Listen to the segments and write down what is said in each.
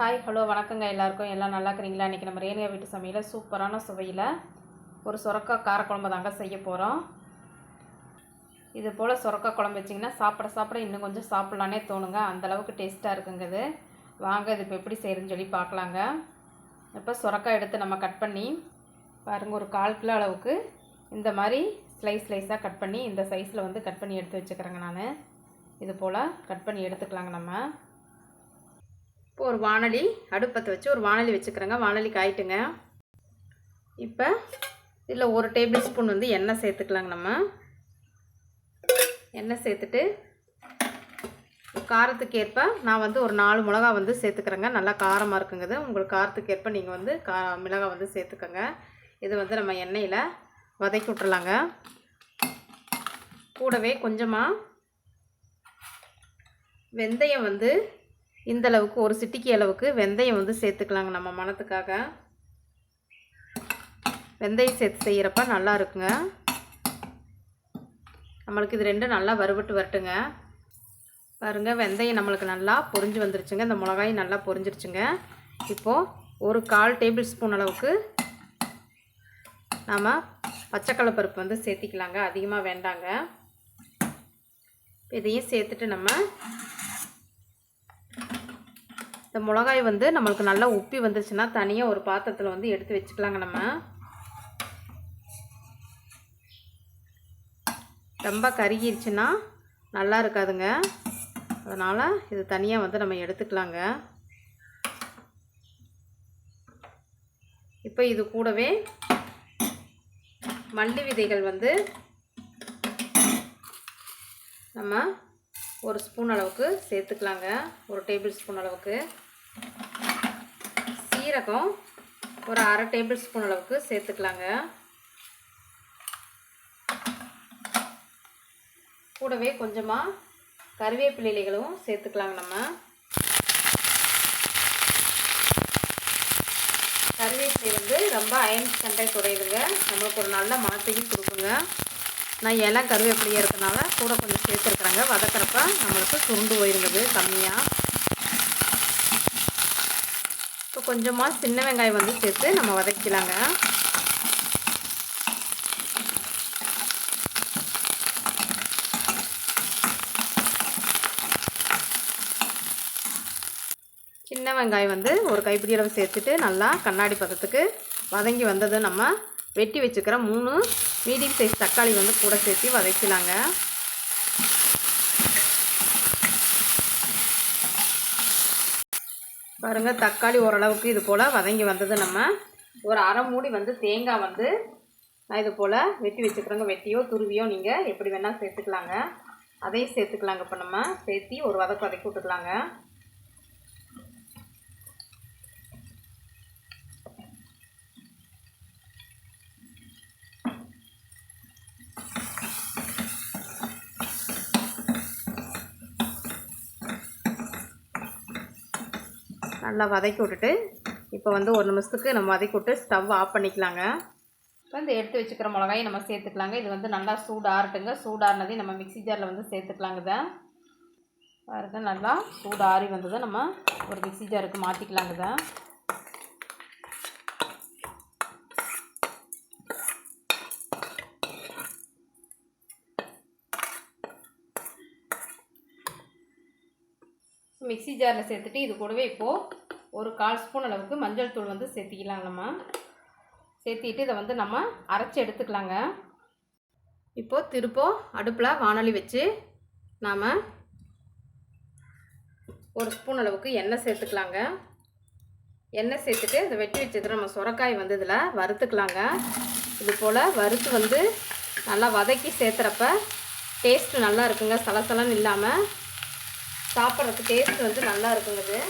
Hi hello வணக்கங்க எல்லாருக்கும். எல்லாம் நல்லா இருக்கிறீங்களா? இன்றைக்கி நம்ம ரேணியா வீட்டு சமையல சூப்பரான சுவையில் ஒரு சுரக்காய் காரக்குழம்பு தாங்க செய்ய போகிறோம் இது போல் சுரக்காய் குழம்பு வச்சிங்கன்னா சாப்பிட சாப்பிட இன்னும் கொஞ்சம் சாப்பிட்லானே தோணுங்க. அந்தளவுக்கு டேஸ்ட்டாக இருக்குங்க இது வாங்க இது இப்போ எப்படி செய்கிறதுன்னு சொல்லி பார்க்கலாங்க. இப்போ சுரக்காய் எடுத்து நம்ம கட் பண்ணி பாருங்கள் ஒரு கால் கிலோ அளவுக்கு இந்த மாதிரி ஸ்லைஸ் ஸ்லைஸாக கட் பண்ணி இந்த சைஸில் வந்து கட் பண்ணி எடுத்து வச்சுக்கிறேங்க நான். இது போல் கட் பண்ணி எடுத்துக்கலாங்க நம்ம. இப்போ ஒரு வானொலி அடுப்பத்தை வச்சு ஒரு வானொலி வச்சுக்கிறேங்க. வானொலி காயிட்டுங்க இப்போ இதில் ஒரு டேபிள் ஸ்பூன் வந்து எண்ணெய் சேர்த்துக்கலாங்க நம்ம. எண்ணெய் சேர்த்துட்டு காரத்துக்கு ஏற்ப நான் வந்து ஒரு நாலு மிளகா வந்து சேர்த்துக்கிறேங்க. நல்லா காரமாக இருக்குங்கிறது உங்களுக்கு காரத்துக்கு ஏற்ப நீங்கள் வந்து கா மிளகா வந்து சேர்த்துக்கோங்க. இது வந்து நம்ம எண்ணெயில் வதக்கி விட்டுறலாங்க. கூடவே கொஞ்சமாக வெந்தயம் வந்து இந்த அளவுக்கு ஒரு சிட்டிக்கு அளவுக்கு வெந்தயம் வந்து சேர்த்துக்கலாங்க நம்ம மனத்துக்காக வெந்தயம் சேர்த்து செய்கிறப்ப நல்லா இருக்குங்க. நம்மளுக்கு இது ரெண்டும் நல்லா வறுபட்டு வரட்டுங்க. பாருங்கள் வெந்தயம் நம்மளுக்கு நல்லா பொரிஞ்சு வந்துருச்சுங்க. இந்த மிளகாயும் நல்லா பொரிஞ்சிருச்சுங்க. இப்போது ஒரு கால் டேபிள் ஸ்பூன் அளவுக்கு நாம் பச்சைக்கடலை பருப்பு வந்து சேர்த்திக்கலாங்க. அதிகமாக வேண்டாங்க. இதையும் சேர்த்துட்டு நம்ம இந்த மிளகாய் வந்து நம்மளுக்கு நல்லா உப்பி வந்துருச்சுன்னா தனியாக ஒரு பாத்திரத்தில் வந்து எடுத்து வச்சுக்கலாங்க நம்ம. ரொம்ப கருகிருச்சுன்னா நல்லா இருக்காதுங்க. அதனால் இது தனியாக வந்து நம்ம எடுத்துக்கலாங்க. இப்போ இது கூடவே மல்லி விதைகள் வந்து நம்ம ஒரு ஸ்பூன் அளவுக்கு சேர்த்துக்கலாங்க. ஒரு டேபிள் ஸ்பூன் அளவுக்கு. சீரகம் ஒரு அரை டேபிள் ஸ்பூன் அளவுக்கு சேர்த்துக்கலாங்க. கூடவே கொஞ்சமாக கருவேப்பிலை இலைகளும் சேர்த்துக்கலாங்க நம்ம. கருவேப்பிலை வந்து ரொம்ப அயன் சண்டை உடையதுங்க. நம்மளுக்கு ஒரு நல்ல மனத்தையும் கொடுக்குங்க. நான் இலை கருவேப்பிலையே இருக்கனால கூட கொஞ்சம் சேர்த்துருக்குறாங்க. வதக்கிறப்ப நம்மளுக்கு சுருண்டு போயிருந்தது கம்மியாக இப்போ கொஞ்சமாக சின்ன வெங்காயம் வந்து சேர்த்து நம்ம வதக்கலாங்க சின்ன வெங்காயம் வந்து ஒரு கைப்பிடி அளவு சேர்த்துட்டு நல்லா கண்ணாடி பதத்துக்கு வதங்கி வந்தது நம்ம வெட்டி வச்சுக்கிற மூணு மீடியம் சைஸ் தக்காளி வந்து கூட சேர்த்து வதக்கலாங்க. பாருங்கள் தக்காளி ஓரளவுக்கு இது போல் வதங்கி வந்தது நம்ம. ஒரு அரை மூடி வந்து தேங்காய் வந்து நான் இது போல் வெட்டி வச்சுக்கிறோங்க. வெட்டியோ துருவியோ நீங்கள் எப்படி வேணால் சேர்த்துக்கலாங்க. அதையும் சேர்த்துக்கலாங்க. இப்போ நம்ம சேர்த்தி ஒரு வதக்கு வதக்கி விட்டுக்கலாங்க. நல்லா வதக்கி விட்டுட்டு இப்போ வந்து ஒரு நிமிஷத்துக்கு நம்ம வதக்கி விட்டு ஸ்டவ் ஆஃப் பண்ணிக்கலாங்க. இப்போ இந்த எடுத்து வச்சுக்கிற மிளகாயை நம்ம சேர்த்துக்கலாங்க. இது வந்து நல்லா சூடாகட்டுங்க சூடாறினதையும் நம்ம மிக்சி ஜாரில் வந்து சேர்த்துக்கலாங்க இதை. பாருங்க நல்லா சூடு ஆறி வந்ததை நம்ம ஒரு மிக்சி ஜாருக்கு மாற்றிக்கலாங்க இதை. மிக்சி ஜாரில் சேர்த்துட்டு இது கூடவே இப்போது ஒரு கால் ஸ்பூன் அளவுக்கு மஞ்சள் தூள் வந்து சேர்த்திக்கலாம் நம்ம. சேர்த்திட்டு இதை வந்து நம்ம அரைச்சி எடுத்துக்கலாங்க. இப்போது திருப்போ அடுப்பில் வானொலி வச்சு நாம் ஒரு ஸ்பூன் அளவுக்கு எண்ணெய் சேர்த்துக்கலாங்க. எண்ணெய் சேர்த்துட்டு இதை வெட்டி வச்சது நம்ம சுரக்காய் வந்து இதில் வறுத்துக்கலாங்க. இது போல் வறுத்து வந்து நல்லா வதக்கி சேர்த்துறப்ப டேஸ்ட்டு நல்லா இருக்குங்க. சலசலன்னு இல்லாமல் சாப்பிட்றதுக்கு டேஸ்ட் வந்து நல்லா இருக்குங்க இது.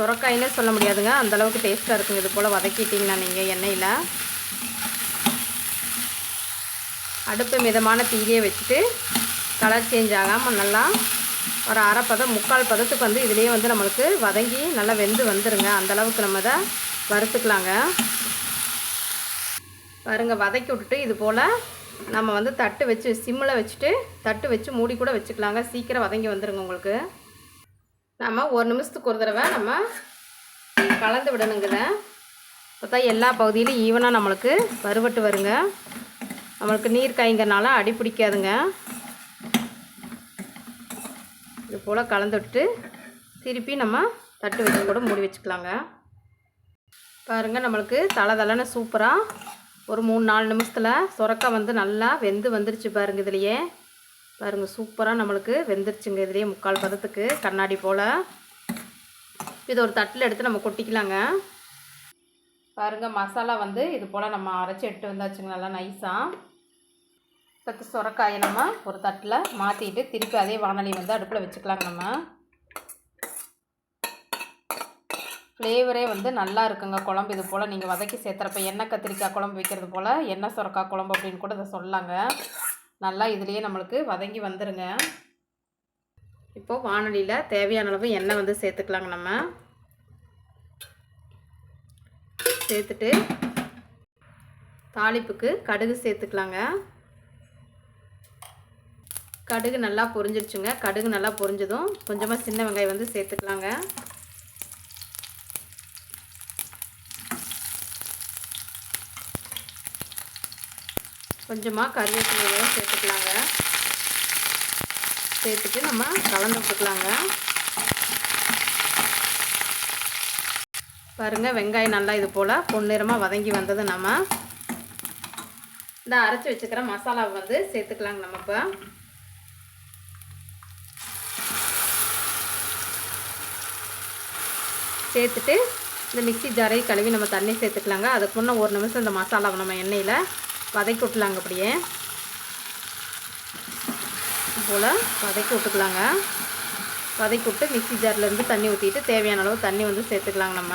சுரக்காயினே சொல்ல முடியாதுங்க. அந்தளவுக்கு டேஸ்ட்டாக இருக்குங்க. இது போல் வதக்கிட்டிங்கன்னா நீங்கள் எண்ணெயில். அடுப்பு மிதமான தீயிலே வச்சுட்டு கலர் சேஞ்ச் ஆகாமல் நல்லா ஒரு அரை பதம் முக்கால் பதத்துக்கு வந்து இதுலேயே வந்து நம்மளுக்கு வதங்கி நல்லா வெந்து வந்துடுங்க அந்தளவுக்கு நம்ம இதை வறுத்துக்கலாங்க. பாருங்க வதக்கி விட்டுட்டு இது போல் நம்ம வந்து தட்டு வச்சு சிம்மில் வச்சுட்டு தட்டு வச்சு மூடி கூட வச்சுக்கலாங்க. சீக்கிரம் வதங்கி வந்துடுங்க உங்களுக்கு. நம்ம ஒரு நிமிஷத்துக்கு ஒரு தடவை நம்ம கலந்து விடணுங்கிற பார்த்தா எல்லா பகுதியிலும் ஈவனாக நம்மளுக்கு வறுபட்டு வருங்க. நம்மளுக்கு நீர் காய்ங்கறனால அடி பிடிக்காதுங்க. இது போல் கலந்து விட்டு திருப்பி நம்ம தட்டு வச்சு கூட மூடி வச்சுக்கலாங்க. பாருங்கள் நம்மளுக்கு தலை தலைன்னு சூப்பராக ஒரு மூணு நாலு நிமிஷத்தில் சுரக்காய் வந்து நல்லா வெந்து வந்துருச்சு பாருங்கள் இதுலையே. பாருங்கள் சூப்பராக நம்மளுக்கு வெந்துருச்சுங்க. இதுலேயே முக்கால் பதத்துக்கு கண்ணாடி போல். இது ஒரு தட்டில் எடுத்து நம்ம கொட்டிக்கலாங்க. பாருங்கள் மசாலா வந்து இது போல் நம்ம அரைச்சி எடுத்து வந்தாச்சுங்க நல்லா நைஸாக பத்து சுரக்காயை நம்ம ஒரு தட்டில் மாற்றிட்டு திருப்பி அதே வானொலி வந்து அடுப்பில் வச்சுக்கலாங்க நம்ம. ஃப்ளேவரே வந்து நல்லா இருக்குங்க குழம்பு இது போல். நீங்கள் வதக்கி சேர்த்துறப்ப எண்ணெய் கத்திரிக்காய் குழம்பு வைக்கிறது போல் எண்ணெய் சுரக்காய் குழம்பு அப்படின்னு கூட இதை சொல்லலாங்க. நல்லா இதுலேயே நம்மளுக்கு வதங்கி வந்துடுங்க இப்போது வானொலியில் தேவையான அளவு எண்ணெய் வந்து சேர்த்துக்கலாங்க நம்ம. சேர்த்துட்டு தாளிப்புக்கு கடுகு சேர்த்துக்கலாங்க. கடுகு நல்லா பொரிஞ்சிடுச்சுங்க கடுகு நல்லா பொரிஞ்சதும் கொஞ்சமாக சின்ன வெங்காயம் வந்து சேர்த்துக்கலாங்க. கொஞ்சமாக கருவேப்பிலையை சேர்த்துக்கலாங்க. சேர்த்துட்டு நம்ம கலந்து விட்டுக்கலாங்க பாருங்கள் வெங்காயம் நல்லா இது போல் பொன்னிறமாக வதங்கி வந்தது நம்ம. இந்த அரைச்சி வச்சுக்கிற மசாலாவை வந்து சேர்த்துக்கலாங்க நம்ம இப்போ. சேர்த்துட்டு இந்த மிக்ஸி ஜாரை கழுவி நம்ம தண்ணி சேர்த்துக்கலாங்க. அதுக்கு முன்னே ஒரு நிமிஷம் இந்த மசாலாவை நம்ம எண்ணெயில் வதக்கி விட்டுலாங்க அப்படியே. போல் வதக்கி விட்டுக்கலாங்க. வதக்கி விட்டு மிக்சி ஜார்லேருந்து தண்ணி ஊற்றிட்டு தேவையான அளவு தண்ணி வந்து சேர்த்துக்கலாங்க நம்ம.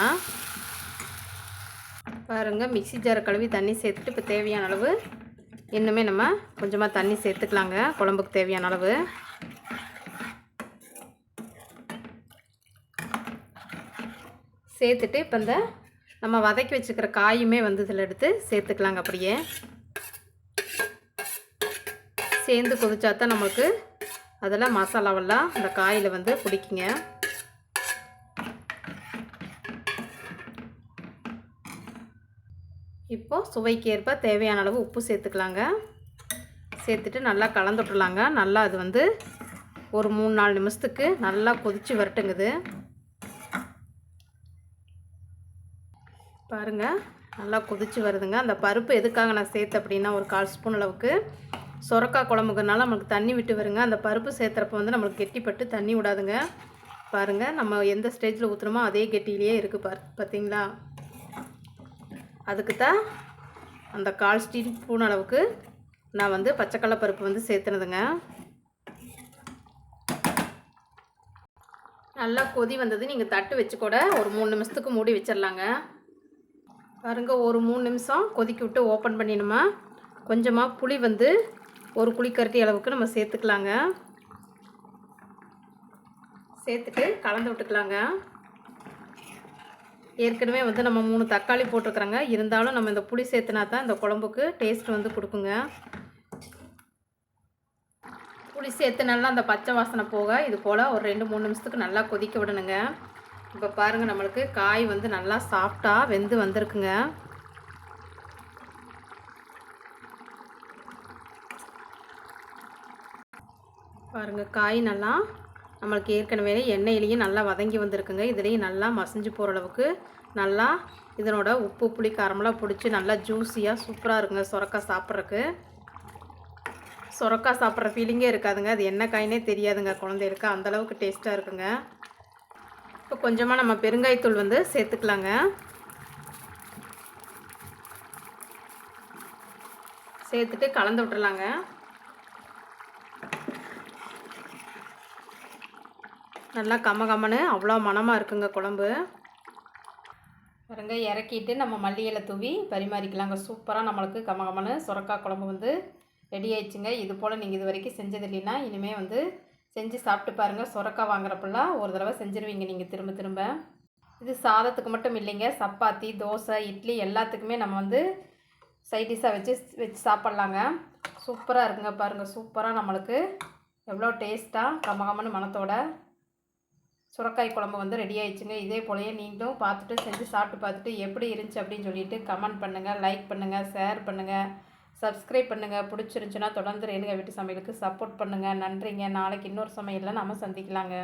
பாருங்கள் மிக்ஸி ஜாரை கழுவி தண்ணி சேர்த்துட்டு இப்போ தேவையான அளவு இன்னுமே நம்ம கொஞ்சமாக தண்ணி சேர்த்துக்கலாங்க குழம்புக்கு தேவையான அளவு. சேர்த்துட்டு இப்போ இந்த நம்ம வதக்கி வச்சுக்கிற காயுமே வந்து இதில் எடுத்து சேர்த்துக்கலாங்க அப்படியே. சேர்ந்து கொதிச்சா தான் நமக்கு அதில் மசாலாவெல்லாம் அந்த காயில் வந்து பிடிக்குங்க. இப்போது சுவைக்கு ஏற்ப தேவையான அளவு உப்பு சேர்த்துக்கலாங்க. சேர்த்துட்டு நல்லா கலந்துட்டுலாங்க நல்லா அது வந்து ஒரு மூணு நாலு நிமிஷத்துக்கு நல்லா கொதித்து வரட்டுங்குது. பாருங்கள் நல்லா கொதித்து வருதுங்க. அந்த பருப்பு எதுக்காக நான் சேர்த்து அப்படின்னா ஒரு கால் ஸ்பூன் அளவுக்கு சுரக்காய் குழம்புக்குனால நம்மளுக்கு தண்ணி விட்டு வருங்க அந்த பருப்பு சேர்த்துறப்ப வந்து நம்மளுக்கு கெட்டிப்பட்டு தண்ணி விடாதுங்க. பாருங்கள் நம்ம எந்த ஸ்டேஜில் ஊற்றுறோமோ அதே கெட்டிலேயே இருக்குது பார் பார்த்தீங்களா அதுக்கு தான் அந்த கால் ஸ்டீல் ஸ்பூன் அளவுக்கு நான் வந்து பச்சைக்கடலை பருப்பு வந்து சேர்த்துனதுங்க. நல்லா கொதி வந்தது நீங்கள் தட்டு வச்சு கூட ஒரு மூணு நிமிஷத்துக்கு மூடி வச்சிடலாங்க பாருங்கள் ஒரு மூணு நிமிஷம் கொதிக்க விட்டு ஓப்பன் பண்ணிடுமா கொஞ்சமாக புளி வந்து ஒரு குழிக்கரட்டி அளவுக்கு நம்ம சேர்த்துக்கலாங்க. சேர்த்துட்டு கலந்து விட்டுக்கலாங்க. ஏற்கனவே வந்து நம்ம மூணு தக்காளி போட்டிருக்குறோங்க. இருந்தாலும் நம்ம இந்த புளி சேர்த்துனா தான் இந்த குழம்புக்கு டேஸ்ட் வந்து கொடுக்குங்க. புளி சேர்த்து நல்லா அந்த பச்சை வாசனை போக இது போல் ஒரு ரெண்டு மூணு நிமிஷத்துக்கு நல்லா கொதிக்க விடணுங்க. இப்போ பாருங்கள் நம்மளுக்கு காய் வந்து நல்லா சாஃப்டாக வெந்து வந்திருக்குங்க. பாருங்கள் காய் நல்லா நம்மளுக்கு ஏற்கனவே எண்ணெயிலையும் நல்லா வதங்கி வந்திருக்குங்க. இதுலேயும் நல்லா மசிஞ்சு போகிற அளவுக்கு நல்லா இதனோட உப்பு புளி காரமெல்லாம் பிடிச்சி நல்லா ஜூஸியாக சூப்பராக இருக்குங்க. சுரக்காய் சாப்பிட்றக்கு சுரக்காய் சாப்பிட்ற ஃபீலிங்கே இருக்காதுங்க. அது என்ன காயினே தெரியாதுங்க. குழந்தைகளுக்கு அந்தளவுக்கு டேஸ்ட்டாக இருக்குங்க. இப்போ கொஞ்சமாக நம்ம பெருங்காயத்தூள் வந்து சேர்த்துக்கலாங்க. சேர்த்துட்டு கலந்து விட்டுறலாங்க. நல்லா கம்ம கம்மனு அவ்வளோ மணமாக இருக்குங்க குழம்பு. பாருங்க இறக்கிட்டு நம்ம மல்லி இலை தூவி பரிமாறிக்கலாங்க. சூப்பராக நம்மளுக்கு கம்ம கம்மனு சுரக்காய் குழம்பு வந்து ரெடி ஆயிடுச்சுங்க. இது போல் நீங்கள் இது வரைக்கும் செஞ்சது இல்லைன்னா இனிமேல் வந்து செஞ்சு சாப்பிட்டு பாருங்கள் சுரக்காய் வாங்குறப்பெல்லாம் ஒரு தடவை செஞ்சுருவீங்க நீங்கள் திரும்ப திரும்ப. இது சாதத்துக்கு மட்டும் இல்லைங்க. சப்பாத்தி தோசை இட்லி எல்லாத்துக்குமே நம்ம வந்து சைடிஷாக வச்சு வச்சு சாப்பிட்லாங்க. சூப்பராக இருக்குங்க பாருங்கள் சூப்பராக நம்மளுக்கு எவ்வளோ டேஸ்ட்டாக கமகமன்னு மணத்தோட சுரக்காய் குழம்பு வந்து ரெடி ஆயிடுச்சுங்க. இதே போலயே நீங்களும் பார்த்துட்டு செஞ்சு சாப்பிட்டு பார்த்துட்டு எப்படி இருந்துச்சு அப்படின்னு சொல்லிட்டு கமெண்ட் பண்ணுங்கள் லைக் பண்ணுங்கள் ஷேர் பண்ணுங்கள் சப்ஸ்கிரைப் பண்ணுங்கள் பிடிச்சிருந்துச்சுன்னா தொடர்ந்து ரேணுகா வீட்டு சமையலுக்கு சப்போர்ட் பண்ணுங்கள் நன்றிங்க. நாளைக்கு இன்னொரு சமையலில் நம்ம சந்திக்கலாங்க.